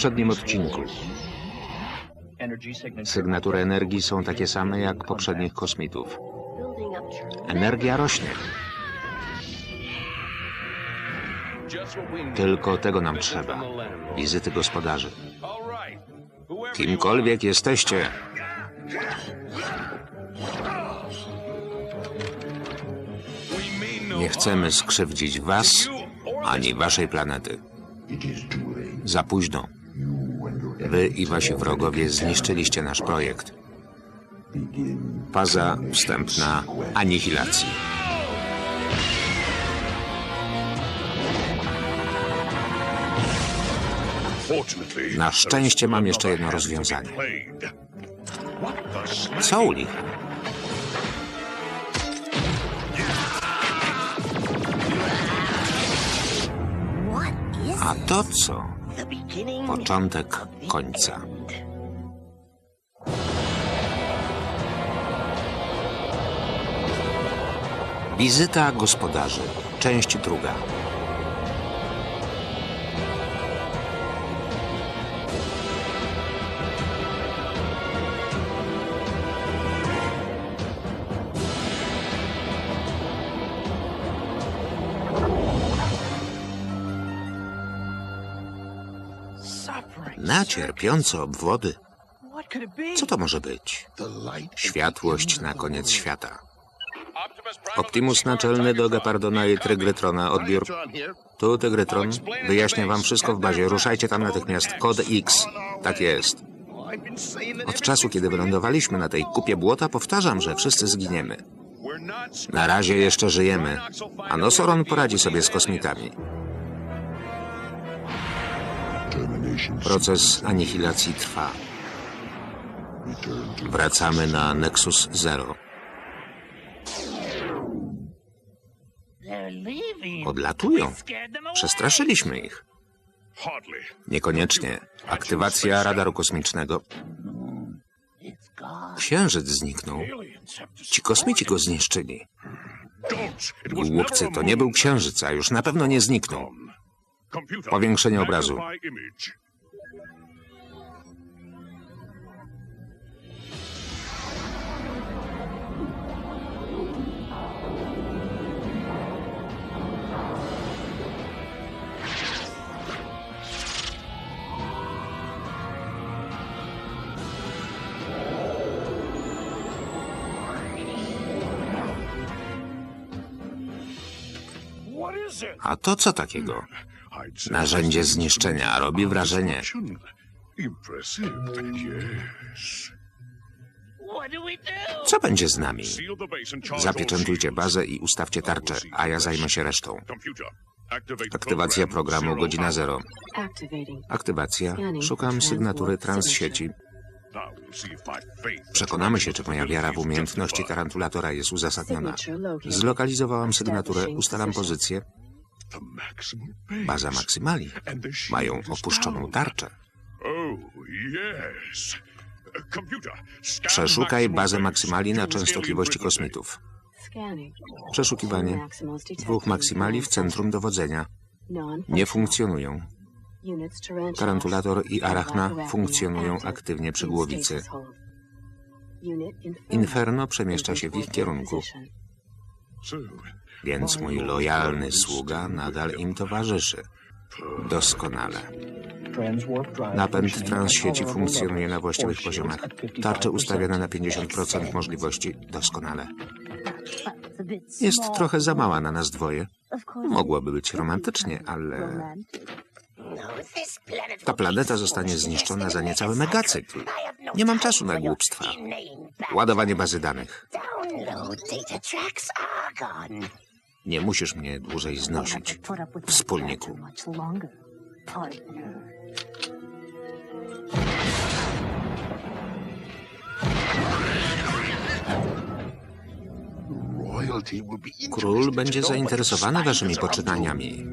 Poprzednim odcinku sygnatury energii są takie same jak poprzednich kosmitów. Energia rośnie. Tylko tego nam trzeba. Wizyty gospodarzy. Kimkolwiek jesteście, nie chcemy skrzywdzić was ani waszej planety. Za późno. Wy i wasi wrogowie zniszczyliście nasz projekt. Faza wstępna anihilacji. Na szczęście mam jeszcze jedno rozwiązanie. Co u licha? A to co? Początek końca. Wizyta gospodarzy. Część druga. Na cierpiące obwody. Co to może być? Światłość na koniec świata. Optimus naczelny do Gepardona i Trygrytrona. Odbiór. Tu Tygrytron. Wyjaśnię wam wszystko w bazie. Ruszajcie tam natychmiast. Kod X. Tak jest. Od czasu, kiedy wylądowaliśmy na tej kupie błota, powtarzam, że wszyscy zginiemy. Na razie jeszcze żyjemy, a Nosoron poradzi sobie z kosmitami. Proces anihilacji trwa. Wracamy na Nexus Zero. Odlatują. Przestraszyliśmy ich. Niekoniecznie. Aktywacja radaru kosmicznego. Księżyc zniknął. Ci kosmici go zniszczyli. Głupcy, to nie był księżyc, a już na pewno nie zniknął. Powiększenie obrazu. A to co takiego? Narzędzie zniszczenia robi wrażenie. Co będzie z nami? Zapieczętujcie bazę i ustawcie tarczę, a ja zajmę się resztą. Aktywacja programu godzina zero. Aktywacja. Szukam sygnatury transsieci. Przekonamy się, czy moja wiara w umiejętności tarantulatora jest uzasadniona. Zlokalizowałam sygnaturę, ustalam pozycję. Baza Maksymali. Mają opuszczoną tarczę. Przeszukaj bazę Maksymali na częstotliwości kosmitów. Przeszukiwanie. Dwóch Maksymali w centrum dowodzenia. Nie funkcjonują. Tarantulator i Arachna funkcjonują aktywnie przy głowicy. Inferno przemieszcza się w ich kierunku. Więc mój lojalny sługa nadal im towarzyszy. Doskonale. Napęd transsieci funkcjonuje na właściwych poziomach. Tarcze ustawione na 50% możliwości. Doskonale. Jest trochę za mała na nas dwoje. Mogłoby być romantycznie, ale... Ta planeta zostanie zniszczona za niecały megacykl. Nie mam czasu na głupstwa. Ładowanie bazy danych. Nie musisz mnie dłużej znosić, wspólniku. Król będzie zainteresowany waszymi poczynaniami.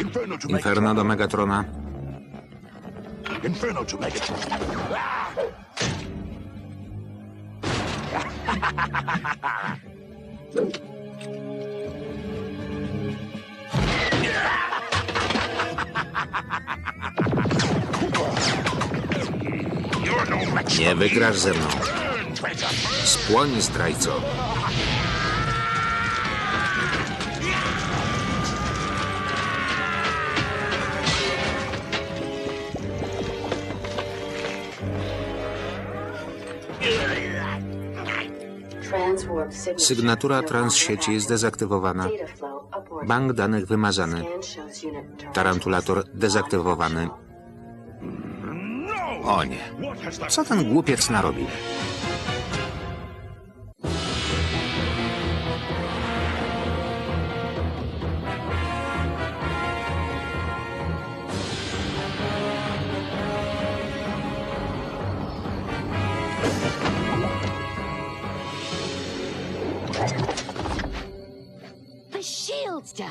Inferno do Megatrona. Inferno do Nie wygrasz ze mną. Spłoń zdrajco. Sygnatura transsieci zdezaktywowana. Bank danych wymazany. Tarantulator dezaktywowany. O nie. Co ten głupiec narobił?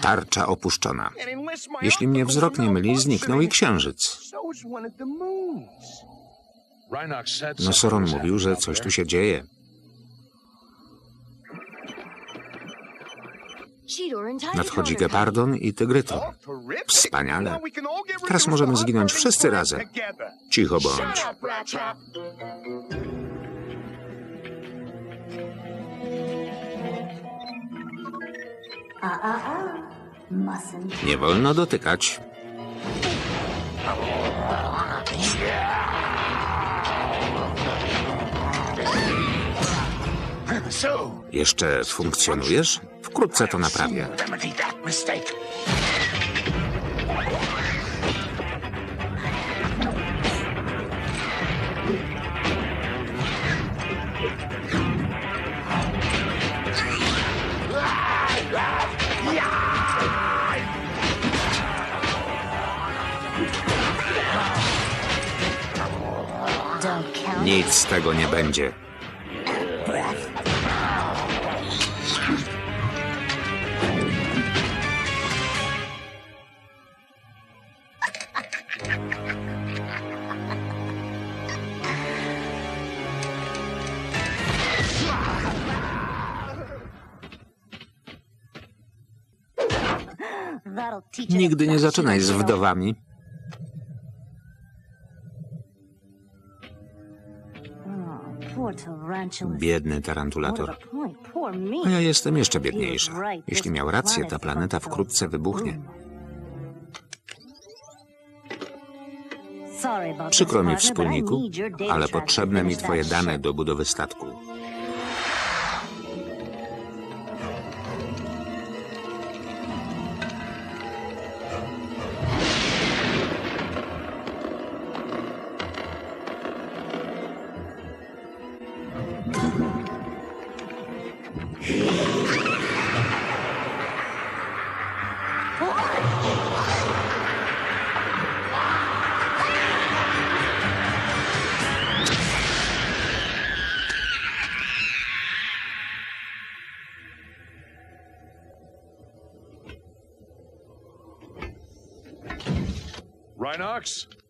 Tarcza opuszczona. Jeśli mnie wzrok nie myli, zniknął i księżyc. Nosoron mówił, że coś tu się dzieje. Nadchodzi Gepardon i Tygryton. Wspaniale. Teraz możemy zginąć wszyscy razem. Cicho bądź. Nie wolno dotykać. Jeszcze funkcjonujesz? Wkrótce to naprawię. Nic z tego nie będzie. Nigdy nie zaczynaj z wdowami. Biedny tarantulator. A ja jestem jeszcze biedniejsza. Jeśli miał rację, ta planeta wkrótce wybuchnie. Przykro mi, wspólniku, ale potrzebne mi twoje dane do budowy statku.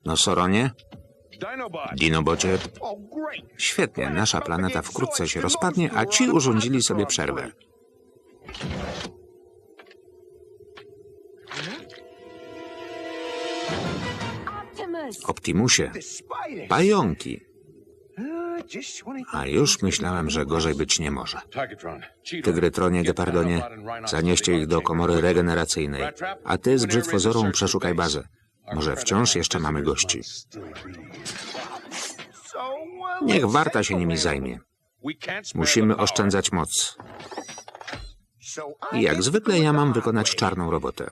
Nosoronie? Dinobocie? Świetnie, nasza planeta wkrótce się rozpadnie, a ci urządzili sobie przerwę. Optimusie, pająki. A już myślałem, że gorzej być nie może. Tygrytronie, Gepardonie, zanieście ich do komory regeneracyjnej, a ty z brzytwozorą przeszukaj bazę. Może wciąż jeszcze mamy gości. Niech Warta się nimi zajmie. Musimy oszczędzać moc. I jak zwykle ja mam wykonać czarną robotę.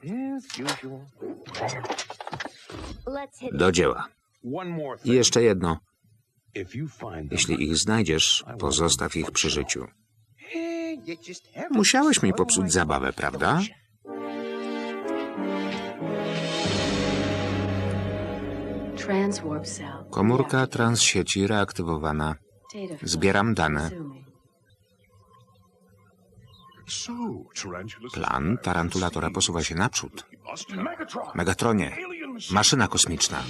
Do dzieła. I jeszcze jedno. Jeśli ich znajdziesz, pozostaw ich przy życiu. Musiałeś mi popsuć zabawę, prawda? Komórka transsieci reaktywowana. Zbieram dane. Plan tarantulatora posuwa się naprzód. Megatronie, maszyna kosmiczna.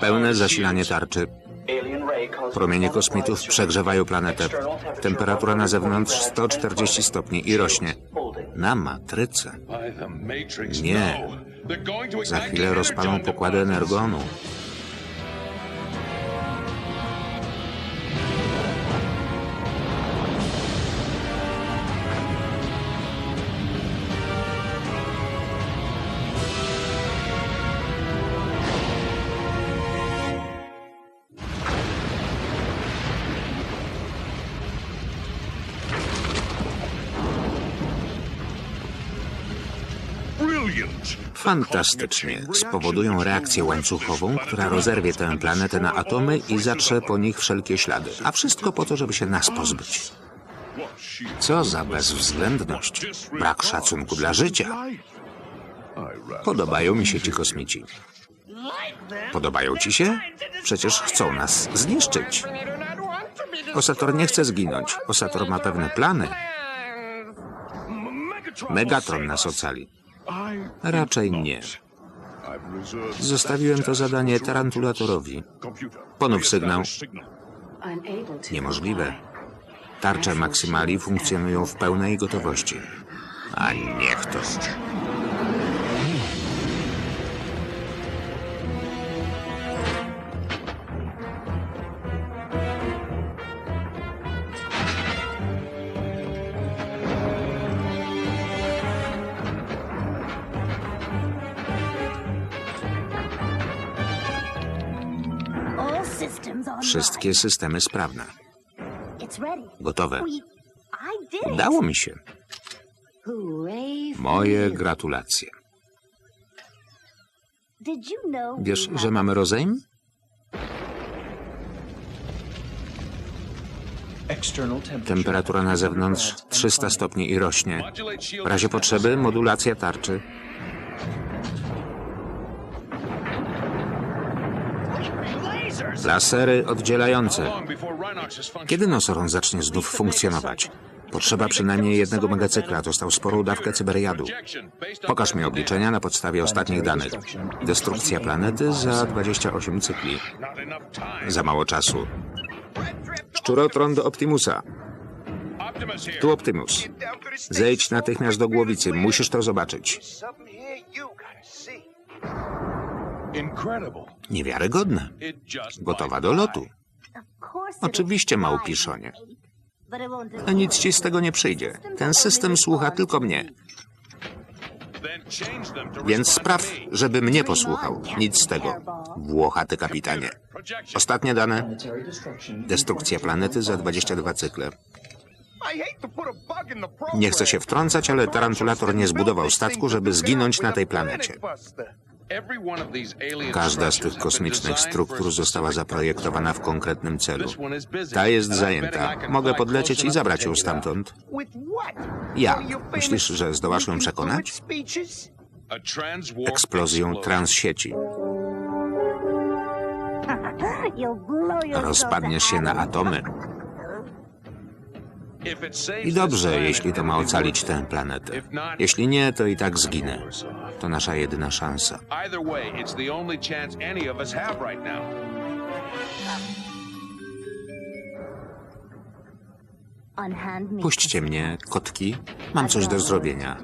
Pełne zasilanie tarczy. Promienie kosmitów przegrzewają planetę. Temperatura na zewnątrz 140 stopni i rośnie. Na matryce. Nie. Za chwilę rozpalą pokłady energonu. Fantastycznie. Spowodują reakcję łańcuchową, która rozerwie tę planetę na atomy i zatrze po nich wszelkie ślady. A wszystko po to, żeby się nas pozbyć. Co za bezwzględność. Brak szacunku dla życia. Podobają mi się ci kosmici. Podobają ci się? Przecież chcą nas zniszczyć. Osator nie chce zginąć. Osator ma pewne plany. Megatron nas ocali. Raczej nie. Zostawiłem to zadanie tarantulatorowi. Ponów sygnał. Niemożliwe. Tarcze maksymali funkcjonują w pełnej gotowości. A niech to. Wszystkie systemy sprawne. Gotowe. Udało mi się. Moje gratulacje. Wiesz, że mamy rozejm? Temperatura na zewnątrz 300 stopni i rośnie. W razie potrzeby modulacja tarczy. Lasery oddzielające. Kiedy Nosoron zacznie znów funkcjonować? Potrzeba przynajmniej jednego megacykla. Dostał sporą dawkę cyberjadu. Pokaż mi obliczenia na podstawie ostatnich danych. Destrukcja planety za 28 cykli. Za mało czasu. Szczurotron do Optimusa. Tu Optimus. Zejdź natychmiast do głowicy. Musisz to zobaczyć. Niewiarygodne. Gotowa do lotu. Oczywiście, małpiszonie. A nic ci z tego nie przyjdzie. Ten system słucha tylko mnie. Więc spraw, żeby mnie posłuchał. Nic z tego. Włochaty kapitanie. Ostatnie dane. Destrukcja planety za 22 cykle. Nie chcę się wtrącać, ale Tarantulator nie zbudował statku, żeby zginąć na tej planecie. Każda z tych kosmicznych struktur została zaprojektowana w konkretnym celu. Ta jest zajęta. Mogę podlecieć i zabrać ją stamtąd. Ja. Myślisz, że zdołasz ją przekonać? Eksplozją transsieci. Rozpadniesz się na atomy. I dobrze, jeśli to ma ocalić tę planetę. Jeśli nie, to i tak zginę. To nasza jedyna szansa. Puśćcie mnie, kotki. Mam coś do zrobienia.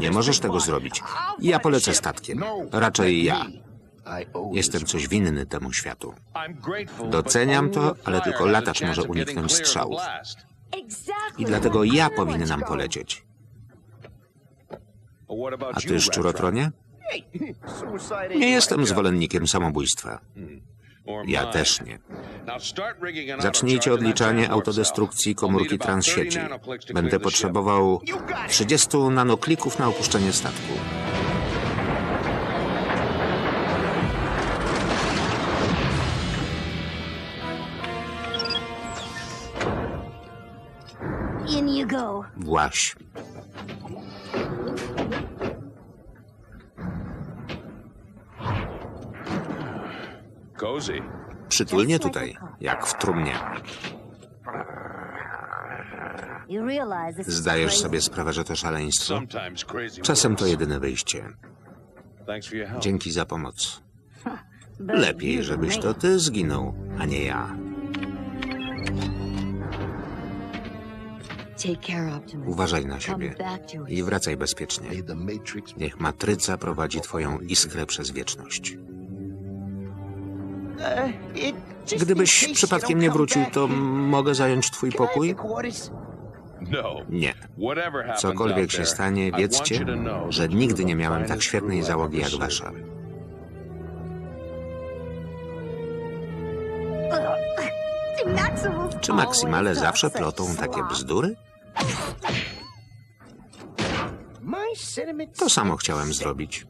Nie możesz tego zrobić. Ja polecę statkiem. Raczej ja. Jestem coś winny temu światu. Doceniam to, ale tylko latacz może uniknąć strzałów. I dlatego ja powinnam polecieć. A ty, szczurotronie? Nie jestem zwolennikiem samobójstwa. Ja też nie. Zacznijcie odliczanie autodestrukcji komórki transsieci. Będę potrzebował 30 nanoklików na opuszczenie statku. Właś. Przytulnie tutaj, jak w trumnie. Zdajesz sobie sprawę, że to szaleństwo? Czasem to jedyne wyjście. Dzięki za pomoc. Lepiej, żebyś to ty zginął, a nie ja. Uważaj na siebie i wracaj bezpiecznie. Niech matryca prowadzi twoją iskrę przez wieczność. Gdybyś przypadkiem nie wrócił, to mogę zająć twój pokój? Nie. Cokolwiek się stanie, wiedzcie, że nigdy nie miałem tak świetnej załogi jak wasza. Czy Maksimale zawsze plotą takie bzdury? To samo chciałem zrobić.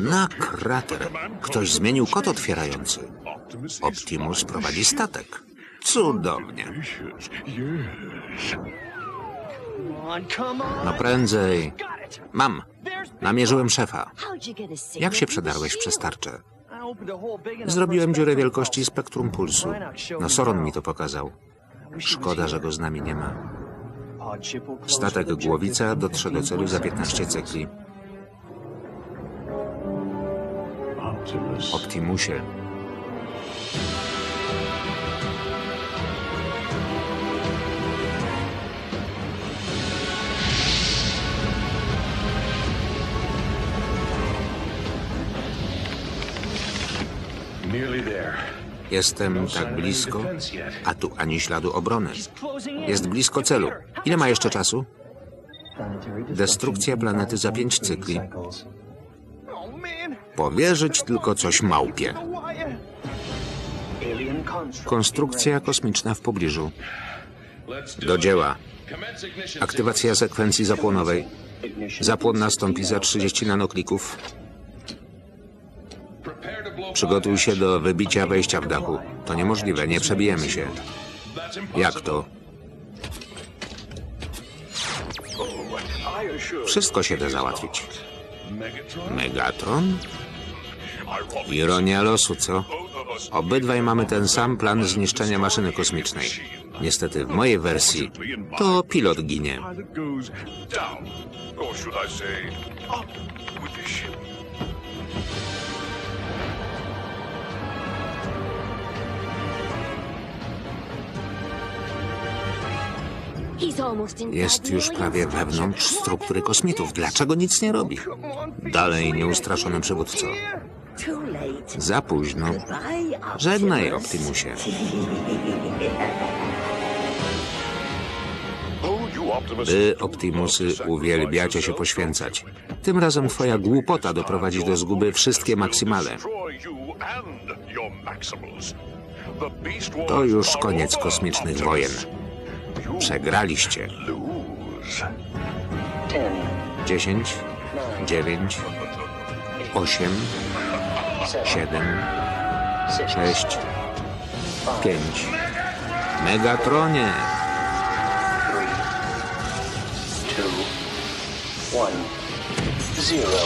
Na krater. Ktoś zmienił kod otwierający. Optimus prowadzi statek. Cudownie. No prędzej. Mam. Namierzyłem szefa. Jak się przedarłeś przez tarczę? Zrobiłem dziurę wielkości spektrum pulsu. No Soron mi to pokazał. Szkoda, że go z nami nie ma. Statek Głowica dotrze do celu za 15 cykli. Optimusie. Jestem tak blisko, a tu ani śladu obrony. Jest blisko celu. Ile ma jeszcze czasu? Destrukcja planety za pięć cykli. Powierzyć tylko coś małpie. Konstrukcja kosmiczna w pobliżu. Do dzieła. Aktywacja sekwencji zapłonowej. Zapłon nastąpi za 30 nanoklików. Przygotuj się do wybicia wejścia w dachu. To niemożliwe, nie przebijemy się. Jak to? Wszystko się da załatwić. Megatron? Ironia losu, co? Obydwaj mamy ten sam plan zniszczenia maszyny kosmicznej. Niestety w mojej wersji to pilot ginie. Or should I say, up with the ship. Jest już prawie wewnątrz struktury kosmitów. Dlaczego nic nie robi? Dalej nieustraszony przywódco. Za późno. Żegnaj, Optimus. Optimusie. Wy, Optimusy, uwielbiacie się poświęcać. Tym razem twoja głupota doprowadzi do zguby wszystkie Wars To już koniec kosmicznych wojen. Przegraliście. lose. 10, 9, 8, 7, 6, 5. Megatronie! two, one, zero.